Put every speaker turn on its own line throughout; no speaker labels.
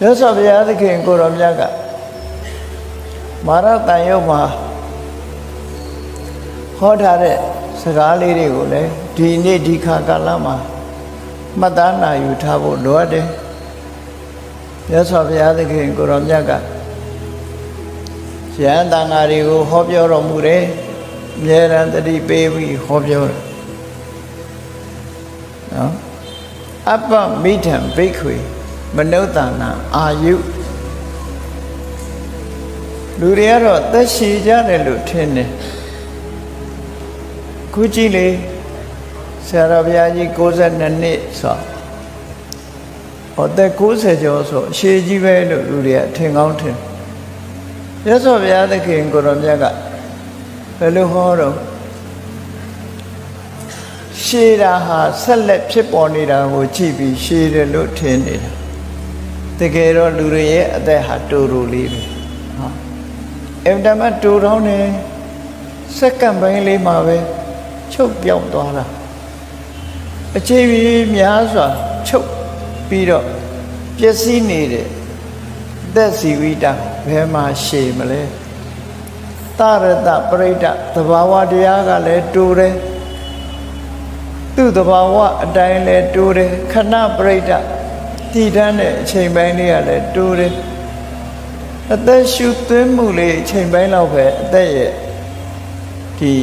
မြတ်စွာဘုရားသခင်ကိုရောမြတ်ကမာရတန်ယုတ်မှာဟောထားတဲ့စကားလေးတွေကိုလည်းဒီနေ့ဒီခါကာလမှာမှတ်သားနိုင်ယူထားဖို့လိုအပ်တယ်မြတ်စွာဘုရားသခင်ကိုရောမြတ်ကရဟန်းတန်ဃာတွေကိုဟောပြောတော်မူတယ်အမြဲတမ်းတတိပေးပြီးဟောပြောတယ်နော်အပ္ပမိထံဘိက္ခွေ မနုဿာနာအာယုလူတွေကတော့သက်ရှိကြတယ်လို့ထင်တယ်ခုကြည့်လေဆရာတော်ဘုရားကြီး62နှစ်ဆိုဟောသက်90ကျော်ဆိုအရှိကြီးပဲလို့လူတွေကထင်ကောင်းထင်ရသော်ဘုရားသခင်ကိုရောမြတ်ကဘယ်လိုဟောတော့ရှည်တာဟာဆက်လက်ဖြစ်ပေါ်နေတာကိုကြည့်ပြီးရှည်တယ်လို့ထင်နေတာ တကယ်တော့လူတွေရဲ့အသက်ဟာတူတူလေးပဲဟောအင်တမတူတောင်းနေစက္ကန့်ပိုင်းလေးမှာပဲချုပ်ပြောင်းသွားတာအချိန်ကြီးများစွာချုပ်ပြီးတော့ပျက်စီးနေတဲ့သက်စီဝိတဘယ်မှာရှည်မလဲတရတပရိဒသဘာဝတရားကလည်းတူတယ်သူ့သဘာဝအတိုင်းလည်းတူတယ်ခဏပရိဒ တည်တန်းတဲ့အချိန်ပိုင်းလေးကလည်းတူတယ်အသက်ရှူသွင်းမှုလေးအချိန်ပိုင်းလောက်ပဲအသက်ရဲ့ဒီ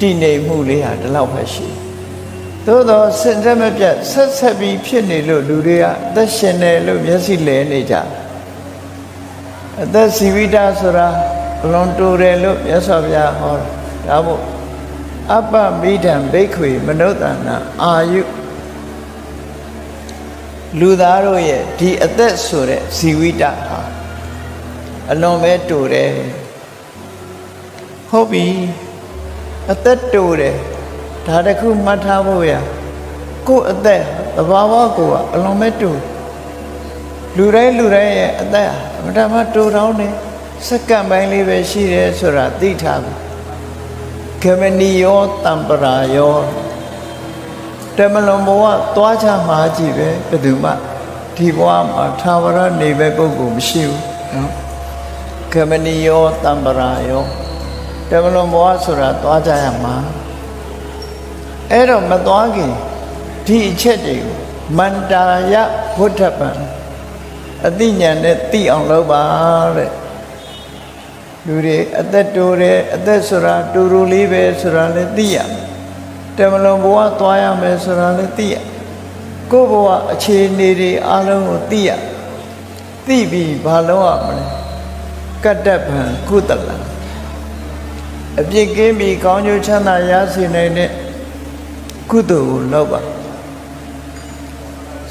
တည်နေမှုလေးဟာဒီလောက်ပဲရှိသို့တော့စင်စက်မပြတ်ဆက်ဆက်ပြီးဖြစ်နေလို့လူတွေကအသက်ရှင်တယ်လို့မျက်စိလဲနေကြအသက်စီဝိတာဆိုတာဘလွန်တူတယ်လို့မြတ်စွာဘုရားဟောတာဒါမို့အပ္ပမိဒံဘိက္ခွေမနုဿာနာအာယု လူသားတို့ရဲ့ဒီအသက်ဆိုတဲ့ဇီဝိတဟာအလွန်ပဲတူတယ်ဟုတ်ပြီအသက်တူတယ်ဒါတခုမှတ်ထားဖို့ရကိုယ်အသက်သဘာဝကိုယ်ကအလွန်ပဲတူလူတိုင်းလူတိုင်းရဲ့အသက်ဟာအမှန်တမ်းတူတောင်းတယ်စက္ကန့်ပိုင်းလေးပဲရှိတယ်ဆိုတာသိထားပြီကမဏီယောတံပရာယော တမလွန်ဘဝသွားချမှာကြည့်ပဲဘယ်သူမှဒီဘဝမှာသာဝရနေပဲပုဂ္ဂိုလ်မရှိဘူးနော်ကမဏီယောတံပရာယောတမလွန်ဘဝဆိုတာသွားကြရမှာအဲ့တော့မသွားခင်ဒီအချက်တွေကိုမန္တာယဘုဒ္ဓပံအသိဉာဏ်နဲ့သိအောင်လုပ်ပါတဲ့လူတွေအသက်တိုးတယ်အသက်ဆိုတာတူတူလေးပဲဆိုတာလည်းသိရမယ် တမလွန်ဘဝသွားရမယ်ဆိုတာလည်းသိရကိုယ့်ဘဝအခြေအနေတွေအလုံးကိုသိရသိပြီးဘာလုပ်ရမလဲကတ္တဗံကုသလံအပြစ်ကင်းပြီးကောင်းကျိုးချမ်းသာရစေနိုင်တဲ့ကုသိုလ်ကိုလုပ်ပါ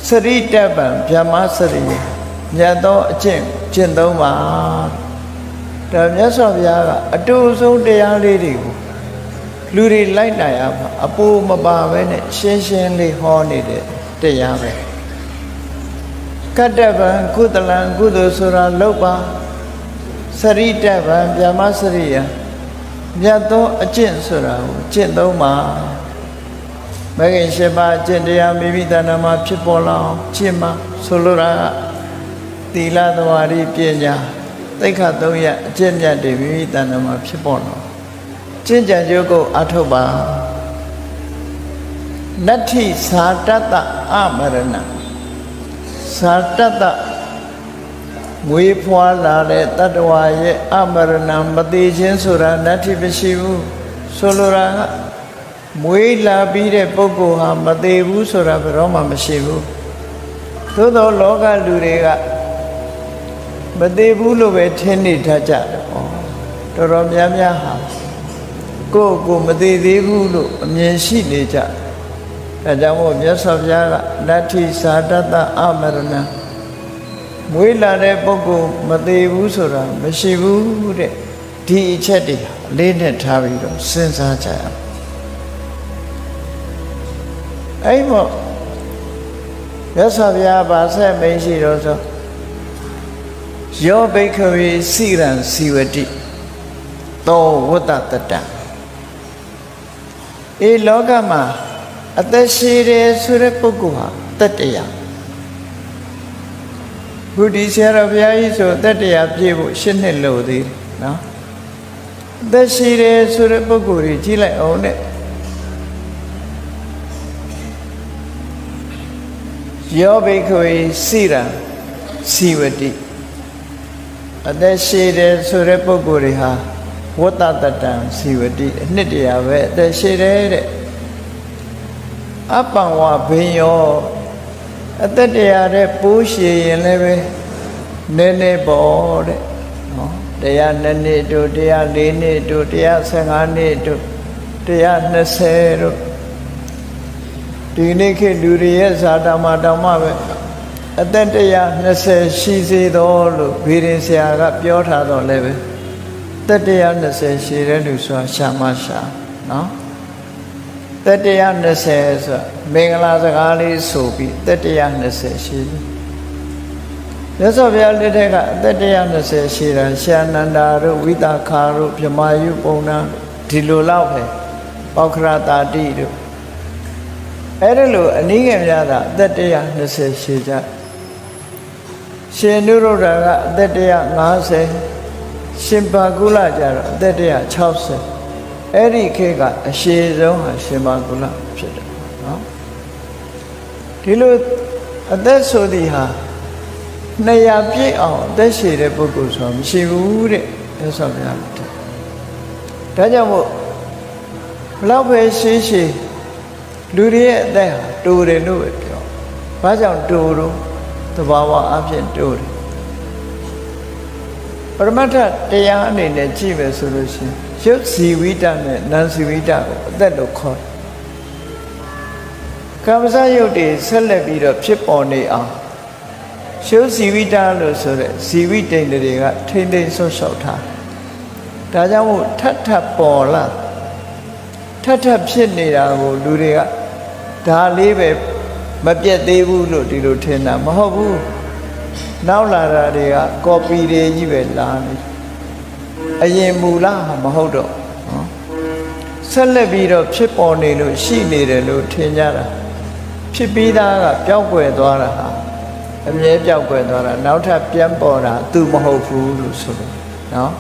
စရိတဗံဗြဟ္မစရိမြတ်သောအကျင့်ကျင့်သုံးပါဒါမြတ်စွာဘုရားကအတူဆုံးတရားလေးတွေကို လူတွေလိုက်နိုင်ရမှာအပူမပါပဲနဲ့ရှင်းရှင်းလေးဟောနေတဲ့တရားပဲကတ္တဗံကုသလံကုသိုလ်ဆိုတာလောက်ပါစရိတဗံဗြဟ္မစရိယမြတ်သောအကျင့်ဆိုတာကိုကျင့်သုံးပါမဂ္ဂင်၈ပါးအကျင့်တရားမိမိတဏ္ဍာမှာဖြစ်ပေါ်လာအောင်ကျင့်ပါဆိုလိုတာကသီလသမာဓိပညာသိက္ခာ၃ရပ်အကျင့်မြတ်တွေမိမိတဏ္ဍာမှာဖြစ်ပေါ်လာ ကျင့်ကြံကြုတ်ကိုအထုတ်ပါနတ္ထိသာတတအမရဏသာတတမွေးဖွားလာတဲ့တတ္တဝါရဲ့အမရဏမသေးခြင်းဆိုတာနတ္ထိမရှိဘူးဆိုလိုတာကမွေးလာပြီးတဲ့ပုဂ္ဂိုလ်ဟာမသေးဘူးဆိုတာဘယ်တော့မှမရှိဘူးသို့သောလောကလူတွေကမသေးဘူးလို့ပဲထင်နေတတ်ကြတယ်။ဩတော်တော်များများဟာ ကိုယ့်ကိုယ်မသေးသေးဘူးလို့အမြင်ရှိနေကြတယ်။အဲကြောင့်မို့မြတ်စွာဘုရားကနတ္ထိသာတတအမရဏမွေးလာတဲ့ပုဂ္ဂိုလ်မသေးဘူးဆိုတာမရှိဘူးတဲ့ဒီအချက်တွေအလေးနဲ့ထားပြီးတော့စဉ်းစားကြရအောင်။အဲ့မို့မြတ်စွာဘုရားဗာဆက်မိန်ရှိတော့ဆိုယောဘိခဝေစိရံစီဝတိသောဝတ္တတတံ အေလောကမှာအသက်ရှိတယ်ဆိုတဲ့ပုဂ္ဂိုလ်ဟာတတ္တရာဝခုဒီဆရာတော်ဘုရားကြီးဆိုအသက်တရားပြည့်ဖို့ရှစ်နှစ်လို့သေးတယ်နော်အသက်ရှိတယ်ဆိုတဲ့ပုဂ္ဂိုလ်ကြီးကြီးလိုက်အောင်တဲ့ယောဘိခွေစိရံစီဝတိအသက်ရှိတယ်ဆိုတဲ့ပုဂ္ဂိုလ်တွေဟာ ဝတ္တတတံစီဝတိအနှစ်တရာပဲအသက်ရှိတယ်တဲ့အပံဝဘိယောအသက်တရာတဲ့ပိုးရှည်ရင်လည်းပဲနည်းနည်းပေါ့တဲ့နော်တရား2နှစ်တို့တရား4နှစ်တို့တရား15နှစ်တို့တရား20တို့ဒီနေ့ခေတ်လူတွေရဲ့ဇာတာမှာတောင်မှပဲအသက်တရား20ရှိစေတော်လို့ဘီရင်ဆရာကပြောထားတော့လည်းပဲ သက်တရား20ရှိတဲ့လူဆိုတာရှာမရှာနော်သက်တရား20ဆိုတာမင်္ဂလာစကားလေးဆိုပြီးသက်တရား20ရှိတယ်မြတ်စွာဘုရားလက်ထက်ကအသက်120ရှိတာရှာနန္ဒာတို့ဝိသခာတို့ဗြမာယုပုံနာဒီလိုလောက်ပဲပောက္ခရတာတိတို့အဲ့ဒါလိုအနည်းငယ်များတာအသက်120ရှိကြရှင်နုရုဒ္ဓကအသက်150 ရှင်ပါကုလကြတော့အသက်160အဲ့ဒီခေတ်ကအရှည်ဆုံးဟာရှင်ပါကုလဖြစ်တယ်နော်ဒီလိုအသက်ဆိုသည်ဟာ200ပြည့်အောင်အသက်ရှည်တဲ့ပုဂ္ဂိုလ်ဆိုတာမရှိဘူးတဲ့မြတ်စွာဘုရားလက်ထက်ဒါကြောင့်မို့ဘလောက်ပဲရှည်ရှည်လူတွေရဲ့အသက်ဟာတူတယ်လို့ပဲပြောဘာကြောင့်တူတော့သဘာဝအဖြစ်တူတယ် ပရမတ္ထတရားအနေနဲ့ကြည့်မယ်ဆိုလို့ရှိရင်ရုပ်စီဝိတနဲ့နာမ်စီဝိတကိုအသက်လို့ခေါ်တယ်ကာမစရုပ်တွေဆက်လက်ပြီးတော့ဖြစ်ပေါ်နေအောင်ရှုစီဝိတလို့ဆိုတဲ့ဇီဝိတိန်တွေကထိမ့်သိမ့်ဆွတ်လျှောက်ထားဒါကြောင့်မို့ထပ်ထပ်ပေါ်လာထပ်ထပ်ဖြစ်နေတာကိုလူတွေကဒါလေးပဲမပြတ်သေးဘူးလို့ဒီလိုထင်တာမဟုတ်ဘူး နောက်လာတာတွေကကော်ပီတွေကြီးပဲလာနေအရင်မူလဟာမဟုတ်တော့နော်ဆက်လက်ပြီးတော့ဖြစ်ပေါ်နေလို့ရှိနေတယ်လို့ထင်ကြတာဖြစ်ပြီးသားကပျောက်ကွယ်သွားတာဟာအမြဲပြောက်ကွယ်သွားတာနောက်ထပ်ပြန်ပေါ်တာသူမဟုတ်ဘူးလို့ဆိုတယ်နော်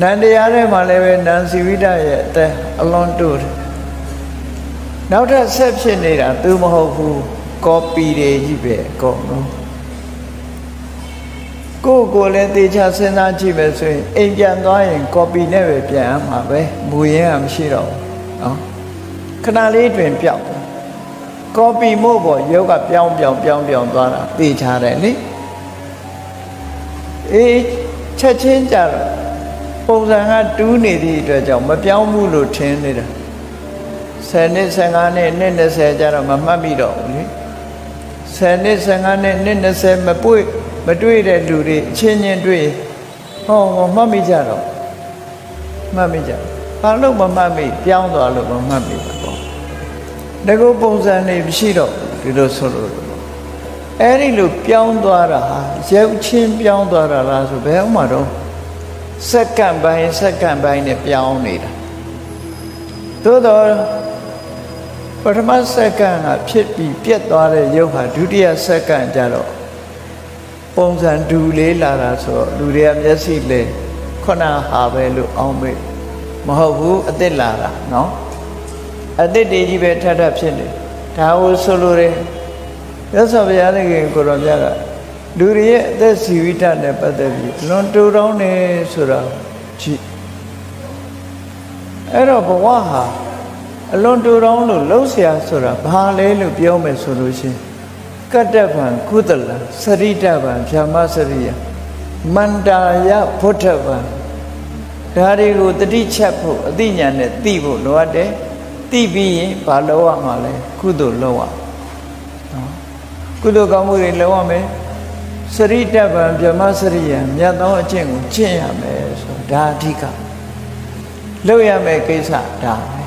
နန္တရားထဲမှာလည်းပဲနန်စီဝိဒရဲ့အသက်အလွန်တူတယ်နောက်ထပ်ဆက်ဖြစ်နေတာသူမဟုတ်ဘူးကောပီတွေကြီးပဲအကုန်လုံး ကိုယ်ကိုယ်လည်းတေချာစဉ်းစားကြည့်မယ်ဆိုရင်အိမ်ပြန်သွားရင်ကောပီနဲ့ပဲပြန်ရမှာပဲမူရင်းကမရှိတော့ဘူးနော်ခဏလေးတွင်ပြောက်တယ်ကောပီမို့ပေါ်ယောဂပြောင်းပြောင်းပြောင်းပြောင်းသွားတာသိချတယ်လေအေးချက်ချင်းကြတော့ပုံစံကတူးနေသည့်အတွက်ကြောင့်မပြောင်းဘူးလို့ထင်နေတာ10နှစ်15နှစ်နှစ်20ကြတော့မမှတ်မိတော့ဘူးလေ10နှစ်15နှစ်နှစ်20မပွေ့ မတွေ့တဲ့လူတွေအချင်းချင်းတွေ့ဟောမှတ်မိကြတော့မှတ်မိကြဘာလို့မမှတ်မိပြောင်းသွားလို့မမှတ်မိပါဘောတကူပုံစံနေမရှိတော့ဒီလိုဆိုလို့အဲ့ဒီလိုပြောင်းသွားတာဟာရုပ်ချင်းပြောင်းသွားတာလားဆိုဘယ်ဥမှာတော့စက္ကန့်ပိုင်းစက္ကန့်ပိုင်းနဲ့ပြောင်းနေတာသို့တော့ပထမစက္ကန့်ကဖြစ်ပြီးပြတ်သွားတဲ့ရုပ်ဟာဒုတိယစက္ကန့်ကျတော့ ပုံစံဒူလေးလာတာဆိုတော့လူတွေကမျက်စိလဲခုနဟာပဲလို့အောင်းမေ့မဟုတ်ဘူးအစ်စ်လာတာနော်အတိတ်တွေကြီးပဲထပ်ထပ်ဖြစ်နေဒါကိုဆိုလိုတယ်ရသော်ဘုရားသခင်ကိုတော်မြတ်ကလူတွေရဲ့အသက်စီဝိတနဲ့ပတ်သက်ပြီးလွန်တူတောင်းနေဆိုတာကြည့်အဲ့တော့ဘဝဟာအလွန်တူတောင်းလို့လှုပ်ရှားဆိုတာဘာလဲလို့ပြောမယ်ဆိုလို့ရှိရင် ကတ္တဗံကုသလစရိတဗံဖြာမစရိယမန္တာယဘုဒ္ဓဗံဒါတွေကိုတတိချက်ဖို့အသိဉာဏ်နဲ့သိဖို့လိုအပ်တယ်သိပြီးရင်ဘာလုပ်ရမှာလဲကုသိုလ်လုပ်ရနော်ကုသိုလ်ကောင်းမှုတွေလုပ်ရမယ်စရိတဗံဗြဟ္မစရိယံမြတ်သောအကျင့်ကိုကျင့်ရမယ်ဆိုဒါအဓိကလုပ်ရမယ်ကိစ္စဒါ